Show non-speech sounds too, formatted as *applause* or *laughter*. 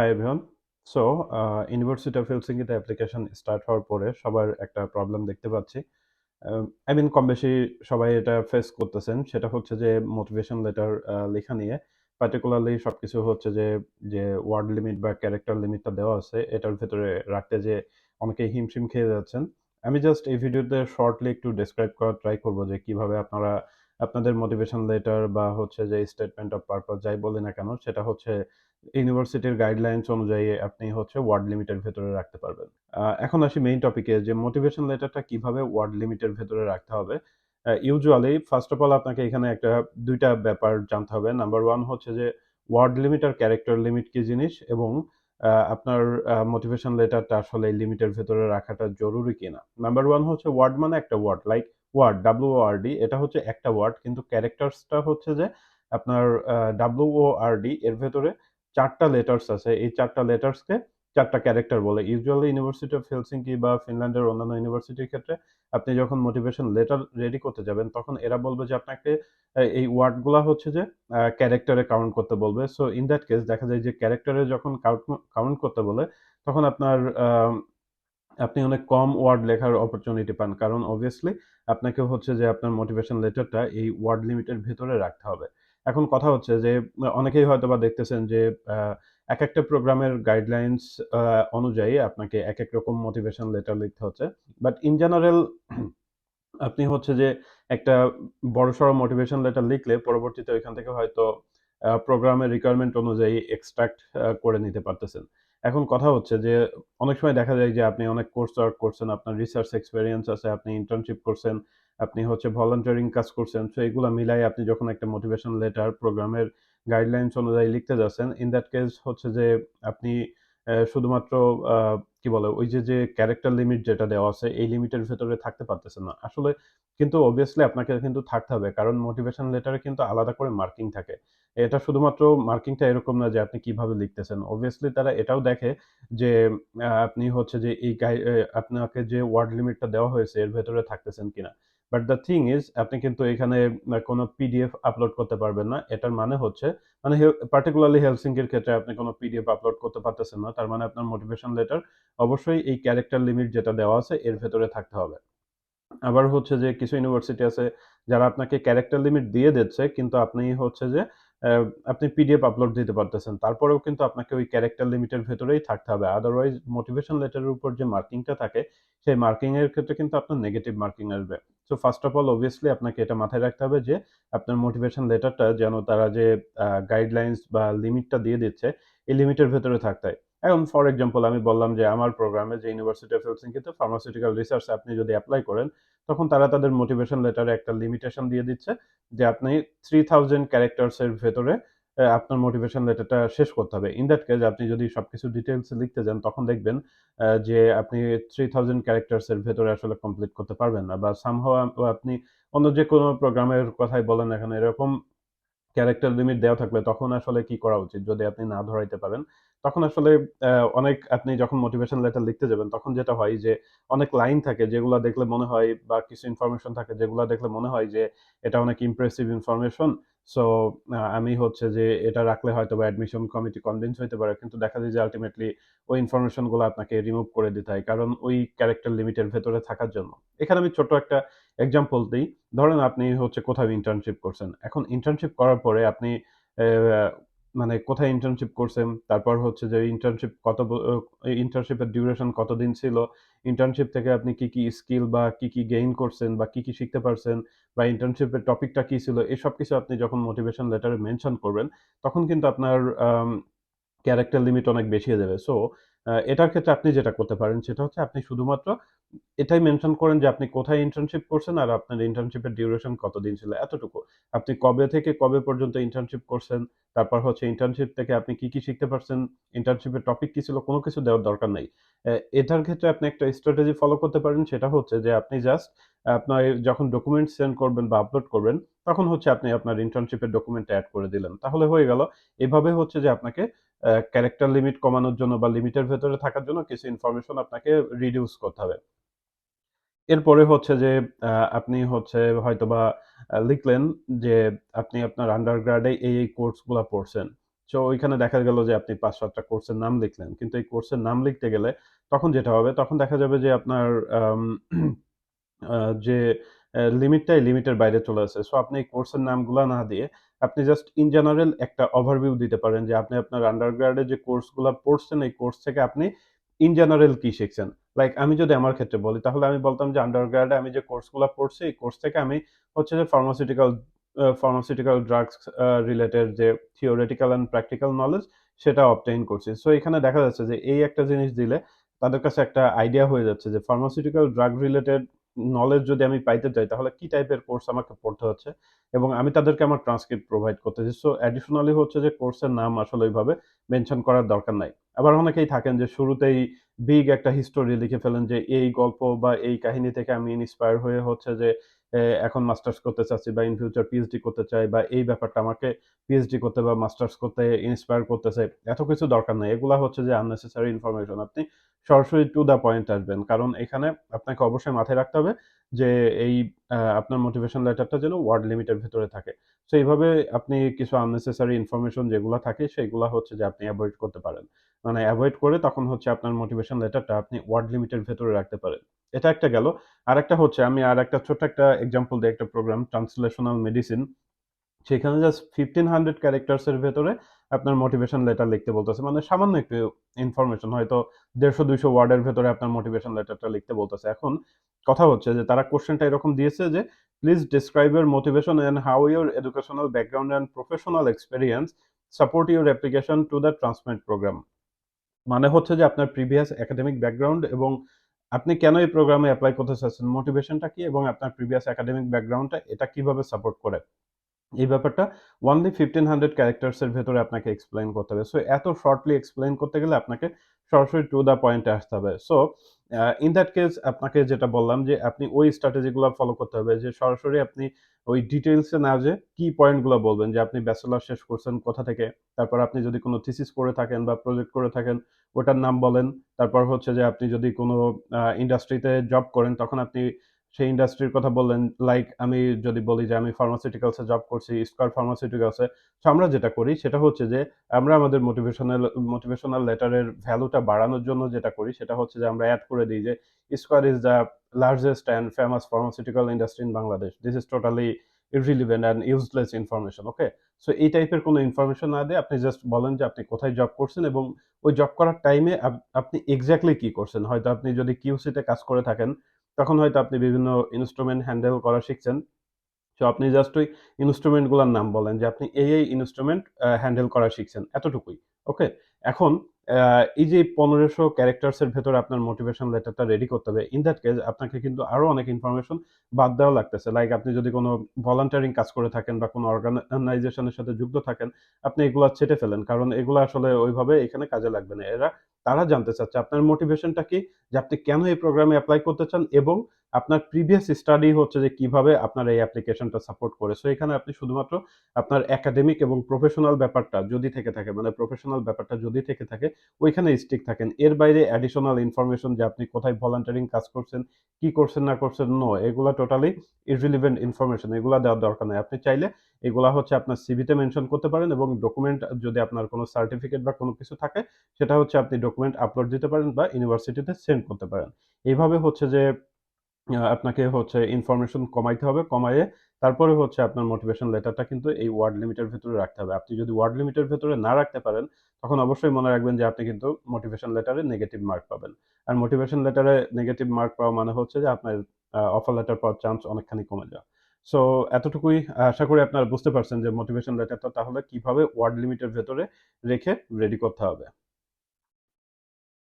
Hi everyone so university of হেলসিঙ্কিতে application start হওয়ার পরে সবার একটা প্রবলেম দেখতে পাচ্ছি। আই মিন কম বেশি সবাই এটা ফেস করতেছেন। সেটা হচ্ছে যে মোটিভেশন লেটার লেখা নিয়ে পার্টিকুলারলি সব কিছু হচ্ছে যে যে ওয়ার্ড লিমিট বা ক্যারেক্টার লিমিটটা দেওয়া আছে, এটার ভেতরে রাখতে যে অনেকেই হিমশিম খেয়ে যাচ্ছেন। আমি জাস্ট এই ভিডিওতে শর্টলি একটু ডেসক্রাইব করার ট্রাই করব যে কীভাবে আপনারা আপনাদের মোটিভেশন লেটার বা হচ্ছে যে স্টেটমেন্ট অফ পারপাস যাই বলি না কেন, সেটা হচ্ছে ইউনিভার্সিটির গাইডলাইন্স অনুযায়ী আপনি হচ্ছে ওয়ার্ড লিমিটের ভেতরে রাখতে পারবেন। এখন আসি মেইন টপিকে যে মোটিভেশন লেটারটা কীভাবে ওয়ার্ড লিমিটের ভেতরে রাখতে হবে। ইউজুয়ালি ফার্স্ট অফ অল আপনাকে এখানে একটা, দুইটা ব্যাপার জানতে হবে। নাম্বার ওয়ান হচ্ছে যে ওয়ার্ড লিমিট আর ক্যারেক্টার লিমিট কি জিনিস এবং আপনার মোটিভেশন লেটারটা আসলে লিমিটের ভেতরে রাখাটা জরুরি কিনা। নাম্বার ওয়ান হচ্ছে ওয়ার্ড মানে একটা word like word W D এটা হচ্ছে একটা ওয়ার্ড, কিন্তু ক্যারেক্টার্সটা হচ্ছে যে আপনার ডাব্লিউ ডি এর ভেতরে চারটা লেটার্স আছে। এই চারটা লেটার্সকে চারটা ক্যারেক্টার বলে। ইউজুয়ালি ইউনিভার্সিটি অফ হেলসিঙ্কি বা ফিনল্যান্ডের অন্যান্য ইউনিভার্সিটির ক্ষেত্রে আপনি যখন মোটিভেশন লেটার রেডি করতে যাবেন, তখন এরা বলবে যে আপনাকে এই ওয়ার্ডগুলা হচ্ছে যে ক্যারেক্টারে কাউন্ট করতে বলবে। সো, ইন দ্যাট কেস দেখা যায় যে ক্যারেক্টারে যখন কাউন্ট করতে বলে, তখন আপনার আপনি অনেক কম ওয়ার্ড লেখার অপরচুনিটি পান। কারণ অবভিয়াসলি আপনাকে হচ্ছে যে আপনার মোটিভেশন লেটারটা এই ওয়ার্ড লিমিটের ভেতরে রাখতে হবে। এখন কথা হচ্ছে যে, অনেকেই হয়তো বা দেখতেছেন যে এক একটা প্রোগ্রামের গাইডলাইন্স অনুযায়ী আপনাকে এক এক রকম মোটিভেশন লেটার লিখতে হচ্ছে। বাট ইন জেনারেল আপনি হচ্ছে যে একটা বড়সড় মোটিভেশন লেটার লিখলে পরবর্তীতে ওইখান থেকে হয়তো প্রোগ্রামের রিকোয়ারমেন্ট অনুযায়ী এক্সট্রাক্ট করে নিতে পারতেছেন। এখন কথা হচ্ছে যে, অনেক সময় দেখা যায় যে, আপনি অনেক কোর্স ওয়ার্ক করছেন, আপনার রিসার্চ এক্সপেরিয়েন্স আছে, আপনি ইন্টার্নশিপ করছেন, আপনি হচ্ছে ভলান্টিয়ারিং কাজ করছেন সো এগুলো মিলাই আপনি যখন একটা মোটিভেশন লেটার প্রোগ্রামের গাইডলাইন্স অনুযায়ী লিখতে যাচ্ছেন ইন দ্যাট কেস হচ্ছে যে, আপনি শুধুমাত্র কি বলে, ওই যে যে ক্যারেক্টার লিমিট যেটা দেওয়া আছে, এই লিমিটের ভেতরে থাকতে পারতেছে না। আসলে কিন্তু অবভিয়াসলি আপনাকে কিন্তু থাকতে হবে, কারণ মোটিভেশন লেটারে কিন্তু আলাদা করে মার্কিং থাকে। এটা শুধুমাত্র মার্কিংটা এরকম না যে আপনি কীভাবে লিখতেছেন। অবভিয়াসলি তারা এটাও দেখে যে আপনি হচ্ছে যে, এই আপনাকে যে ওয়ার্ড লিমিটটা দেওয়া হয়েছে, এর ভেতরে থাকতেছেন কিনা। বাট দ্য থিং ইজ আপনি কিন্তু এখানে কোনো পিডিএফ আপলোড করতে পারবেন না। এটার মানে হচ্ছে মানে পার্টিকুলারলি হেলসিঙ্কির ক্ষেত্রে আপনি কোনো পিডিএফ আপলোড করতে পারতেছেন না। তার মানে আপনার মোটিভেশন লেটার অবশ্যই এই ক্যারেক্টার লিমিট যেটা দেওয়া আছে, এর ভেতরে থাকতে হবে। আবার হচ্ছে যে, কিছু ইউনিভার্সিটি আছে যারা আপনাকে ক্যারেক্টার লিমিট দিয়ে দিচ্ছে, কিন্তু আপনি হচ্ছে যে আপনি পিডিএফ আপলোড দিতে পারতেছেন। তারপরেও কিন্তু আপনাকে ওই ক্যারেক্টার লিমিটের ভেতরেই থাকতে হবে। আদারওয়াইজ মোটিভেশন লেটারের উপর যে মার্কিংটা থাকে, সেই মার্কিংয়ের ক্ষেত্রে কিন্তু আপনার নেগেটিভ মার্কিং আসবে। So first of all obviously আপনাকে এটা মাথায় রাখতে হবে যে, আপনার মোটিভেশন লেটারটা যেন তারা যে গাইডলাইন্স বা লিমিটটা দিয়ে দিচ্ছে, এই লিমিটের ভেতরে থাকতে হয়। এখন ফর এক্সাম্পল আমি বললাম যে আমার প্রোগ্রামে যে ইউনিভার্সিটি অফ হেলসিঙ্কিতে ফার্মাসিউটিক্যাল রিসার্চ আপনি যদি অ্যাপ্লাই করেন, তখন তারা তাদের মোটিভেশন লেটারে একটা লিমিটেশন দিয়ে দিচ্ছে যে আপনি থ্রি থাউজেন্ড ক্যারেক্টার্সের ভেতরে আপনার মোটিভেশন লেটারটা শেষ করতে হবে। ইন দ্যাট কেস আপনি যদি সবকিছু ডিটেলস লিখতে যান, তখন দেখবেন যে আপনি থ্রি থাউজেন্ড ক্যারেক্টার্সের ভেতরে আসলে কমপ্লিট করতে পারবেন না বা সামহাও আপনি অন্য যে কোনো প্রোগ্রামের কথাই বলেন না কেন, এরকম ক্যারেক্টার লিমিট দেওয়া থাকলে তখন আসলে কি করা উচিত? যদি আপনি না ধরাইতে পারেন, তখন আসলে অনেক আপনি যখন মোটিভেশন লেটার লিখতে যাবেন, তখন যেটা হয় যে, অনেক লাইন থাকে যেগুলো দেখলে মনে হয় বা কিছু ইনফরমেশন থাকে যেগুলো দেখলে মনে হয় যে, এটা অনেক ইমপ্রেসিভ ইনফরমেশন সো আমি হচ্ছে যে এটা রাখলে হয়তো বা অ্যাডমিশন কমিটি কনভিন্স হইতে পারে, কিন্তু দেখা যায় যে আলটিমেটলি ওই ইনফরমেশনগুলো আপনাকে রিমুভ করে দিতে হয়, কারণ ওই ক্যারেক্টার লিমিটের ভেতরে থাকার জন্য। এখানে আমি ছোট একটা এক্সাম্পল দিই। ধরেন আপনি হচ্ছে কোথাও ইন্টার্নশিপ করছেন। এখন ইন্টার্নশিপ করার পরে আপনি মানে কোথায় ইন্টার্নশিপ করছেন? তারপর হচ্ছে যে ইন্টার্নশিপ কত ইন্টার্নশিপের ডিউরেশন কতদিন ছিল? ইন্টার্নশিপ থেকে আপনি কি কি স্কিল বা কি কি গেইন করছেন বা কি কি শিখতে পারছেন? বা ইন্টার্নশিপের টপিকটা কি ছিল? এসব কিছু আপনি যখন মোটিভেশন লেটারে মেনশন করবেন, তখন কিন্তু আপনার ক্যারেক্টার লিমিট অনেক বেশি হয়ে যাবে সো এটার ক্ষেত্রে আপনি যেটা করতে পারেন সেটা হচ্ছে আপনি শুধুমাত্র এটাই মেনশন করেন যে আপনি কোথায় ইন্টার্নশিপ করছেন আর আপনার ইন্টার্নশিপের ডিউরেশন কতদিন ছিল, এতটুকু। আপনি কবে থেকে কবে পর্যন্ত ইন্টার্নশিপ করছেন, তারপর হচ্ছে ইন্টার্নশিপ থেকে আপনি কি কি শিখতে পারছেন ইন্টার্নশিপের টপিক কি ছিল, কোনো কিছু দেওয়ার দরকার নেই। এটার ক্ষেত্রে আপনি একটা স্ট্র্যাটেজি ফলো করতে পারেন, সেটা হচ্ছে যে আপনি জাস্ট আপনার যখন ডকুমেন্ট সেন্ড করবেন বা আপলোড করবেন তখন হচ্ছে আপনি আপনার ইন্টার্নশিপের ডকুমেন্ট অ্যাড করে দিলেন। তাহলে হয়ে গেল, এভাবে হচ্ছে যে আপনাকে ক্যারেক্টার লিমিট কমানোর জন্য বা লিমিটের ভেতরে থাকার জন্য কিছু ইনফরমেশন আপনাকে রিডিউস করতে হবে। এরপরে হচ্ছে যে আপনি হচ্ছে হয়তো বা লিখলেন যে আপনি আপনার আন্ডারগ্রাডে এই এই কোর্সগুলো পড়ছেন। সো ওইখানে দেখা গেল যে আপনি পাঁচ, সাতটা কোর্সের নাম লিখলেন। কিন্তু এই কোর্সের নাম লিখতে গেলে তখন যেটা হবে, তখন দেখা যাবে যে আপনার *clears throat* যে অ্যা লিমিটটা এই লিমিটের বাইরে চলে আসছে। সো আপনি এই কোর্সের নামগুলা না দিয়ে আপনি জাস্ট ইন জেনারেল একটা ওভারভিউ দিতে পারেন যে আপনি আপনার আন্ডারগ্রেডে যে কোর্সগুলা পড়ছেন, এই কোর্স থেকে আপনি ইন জেনারেল কি শিখছেন। লাইক আমি যদি আমার ক্ষেত্রে বলি, তাহলে আমি বলতাম যে আন্ডারগ্রেডে আমি যে কোর্সগুলা পড়ছি, এই কোর্স থেকে আমি হচ্ছে যে ফার্মাসিউটিক্যাল ফার্মাসিউটিক্যাল ড্রাগস রিলেটেড যে থিওরিটিক্যাল অ্যান্ড প্র্যাকটিক্যাল নলেজ সেটা অবটেইন করছি। সো এখানে দেখা যাচ্ছে যে এই একটা জিনিস দিলে তাদের কাছে একটা আইডিয়া হয়ে যাচ্ছে যে ফার্মাসিউটিক্যাল ড্রাগ রিলেটেড নলেজ যদি আমি পাইতে চাই, তাহলে কি টাইপের কোর্স আমাকে পড়তে হচ্ছে এবং আমি তাদেরকে আমার ট্রান্সক্রিপ্ট প্রোভাইড করতেছি। সো অ্যাডিশনালি হচ্ছে যে কোর্সের নাম আসলে ওইভাবে মেনশন করার দরকার নাই। আবার অনেকেই থাকেন যে শুরুতেই বিগ একটা হিস্টোরি লিখে ফেলেন যে এই গল্প বা এই কাহিনী থেকে আমি ইন্সপায়ার হয়ে হচ্ছে যে এখন মাস্টার্স করতে চাচ্ছি বা ইন ফিউচার পিএইচডি করতে চাই বা এই ব্যাপারটা আমাকে পিএইচডি করতে বা মাস্টার্স করতে ইন্সপায়ার করতে চাই এত কিছু দরকার নাই। এগুলা হচ্ছে যে আননেসেসারি ইনফরমেশন। আপনি সরাসরি টু দ্য পয়েন্ট আসবেন। কারণ এখানে আপনাকে অবশ্যই মাথায় রাখতে হবে যে এই আপনার মোটিভেশন লেটারটা যেন ওয়ার্ড লিমিটের ভেতরে থাকে। সো এইভাবে আপনি কিছু আননেসেসারি ইনফরমেশন যেগুলো থাকে, সেইগুলো হচ্ছে যে আপনি অ্যাভয়েড করতে পারেন। মানে অ্যাভয়েড করে তখন হচ্ছে আপনার মোটিভেশন লেটারটা আপনি ওয়ার্ড লিমিটের ভেতরে রাখতে পারেন। এটা একটা গেল। আর একটা হচ্ছে, আমি আর একটা ছোট্ট একটা এক্সাম্পল দিয়ে একটা প্রোগ্রাম ট্রান্সলেশনাল মেডিসিন। সেখানে জাস্ট 1500 ক্যারেক্টারস এর ভেতরে আপনার মোটিভেশন লেটার লিখতে বলতেছে। মানে সামান্য একটু ইনফরমেশন হয়তো ১৫০-২০০ ওয়ার্ডের ভেতরে আপনার মোটিভেশন লেটারটা লিখতে বলতেছে। এখন কথা হচ্ছে যে তারা কোয়েশ্চেনটা এরকম দিয়েছে যে, "please describe your motivation and how your educational background and professional experience support your application to the transplant programme." মানে হচ্ছে যে আপনার প্রিভিয়াস একাডেমিক ব্যাকগ্রাউন্ড এবং আপনি কেন এই প্রোগ্রামে অ্যাপ্লাই করতে চাচ্ছেন, মোটিভেশনটা কি এবং আপনার প্রিভিয়াস একাডেমিক ব্যাকগ্রাউন্ডটা এটা কীভাবে সাপোর্ট করে। এই ব্যাপারটা অনলি 1500 ক্যারেক্টারস এর ভেতরে আপনাকে এক্সপ্লেন করতে হবে। সো এত শর্টলি এক্সপ্লেইন করতে গেলে আপনাকে সরাসরি টু দ্য পয়েন্টে আসতে হবে। সো ইন দ্যাট কেস আপনাকে যেটা বললাম যে, আপনি ওই স্ট্র্যাটেজিগুলো ফলো করতে হবে যে, সরাসরি আপনি ওই ডিটেলসে না যে কি পয়েন্টগুলো বলবেন যে, আপনি ব্যাচেলার শেষ করছেন কোথা থেকে। তারপর আপনি যদি কোনো থিসিস করে থাকেন বা প্রজেক্ট করে থাকেন, ওটার নাম বলেন। তারপর হচ্ছে যে, আপনি যদি কোনো ইন্ডাস্ট্রিতে জব করেন, তখন আপনি সেই ইন্ডাস্ট্রির কথা বললেন। লাইক আমি যদি বলি যে আমি ফার্মাসিউটিক্যালস জব করছি, স্কয়ার ফার্মাসিউটিক্যালসে তো আমরা যেটা করি সেটা হচ্ছে যে আমরা আমাদের মোটিভেশনাল মোটিভেশনাল লেটারের ভ্যালুটা বাড়ানোর জন্য যেটা করি সেটা হচ্ছে যে আমরা অ্যাড করে দিই যে, "Square is the largest and famous pharmaceutical industry in Bangladesh. This is totally irrelevant and useless information." Okay? So এই টাইপের কোনো ইনফরমেশন না দিয়ে আপনি জাস্ট বলেন যে আপনি কোথায় জব করছেন এবং ওই জব করার টাইমে আপ আপনি এক্সাক্টলি কি করছেন। হয়তো আপনি যদি কিউসি তে কাজ করে থাকেন তখন হয়তো আপনি বিভিন্ন ইনস্ট্রুমেন্ট হ্যান্ডেল করা শিখছেন। সো আপনি জাস্ট ওই ইনস্ট্রুমেন্টগুলোর নাম বলেন যে আপনি এই, এই ইন্সট্রুমেন্ট হ্যান্ডেল করা শিখছেন। এতটুকুই। ওকে? এখন এই যে ১৫০০ ক্যারেক্টারস এর ভেতরে আপনার মোটিভেশন লেটারটা রেডি করতে হবে। ইন দ্যাট কেস আপনাকে কিন্তু আরও অনেক ইনফরমেশন বাদ দেওয়া লাগতেছে। লাইক আপনি যদি কোনো ভলান্টিয়ারিং কাজ করে থাকেন বা কোনো অর্গানাইজেশনের সাথে যুক্ত থাকেন, আপনি এগুলা ছেঁটে ফেলেন। কারণ এগুলো আসলে ওইভাবে এখানে কাজে লাগবে না। এরা তারা জানতে চাচ্ছে আপনার মোটিভেশনটা কি? যে আপনি কেন এই প্রোগ্রামে অ্যাপ্লাই করতে চান এবং আপনার প্রিভিয়াস স্টাডি হচ্ছে যে কীভাবে আপনার এই অ্যাপ্লিকেশনটা সাপোর্ট করে। সো এখানে আপনি শুধুমাত্র আপনার একাডেমিক এবং প্রফেশনাল ব্যাপারটা যদি থেকে থাকে মানে প্রফেশনাল ব্যাপারটা যদি থেকে থাকে ওইখানে স্টিক থাকেন। এর বাইরে অ্যাডিশনাল ইনফরমেশন যে আপনি কোথায় ভলান্টিয়ারিং কাজ করছেন, কি করছেন না করছেন, নো এগুলা টোটালি irrelevant ইনফরমেশন। এগুলা দেওয়ার দরকার নাই। আপনি চাইলে এগুলা হচ্ছে আপনার সিভিতে মেনশন করতে পারেন এবং ডকুমেন্ট যদি আপনার কোনো সার্টিফিকেট বা কোনো কিছু থাকে, সেটা হচ্ছে আপনি ডকুমেন্ট আপলোড দিতে পারেন বা ইউনিভার্সিটিতে সেন্ড করতে পারেন। এইভাবে হচ্ছে যে আপনাকে হচ্ছে ইনফরমেশন কমাইতে হবে। কমাইয়ে তারপরে হচ্ছে আপনার মোটিভেশন লেটারটা কিন্তু এই ওয়ার্ড লিমিটের ভেতরে রাখতে হবে। আপনি যদি ওয়ার্ড লিমিটের ভেতরে না রাখতে পারেন, তখন অবশ্যই মনে রাখবেন যে আপনি কিন্তু মোটিভেশন লেটারে নেগেটিভ মার্ক পাবেন। আর মোটিভেশন লেটারে নেগেটিভ মার্ক পাওয়া মানে হচ্ছে যে আপনার অফার লেটার পাওয়ার চান্স অনেকখানি কমে যাওয়া। সো এতটুকুই আশা করি আপনারা বুঝতে পারছেন যে মোটিভেশন লেটারটা তাহলে কীভাবে ওয়ার্ড লিমিটের ভেতরে রেখে রেডি করতে হবে।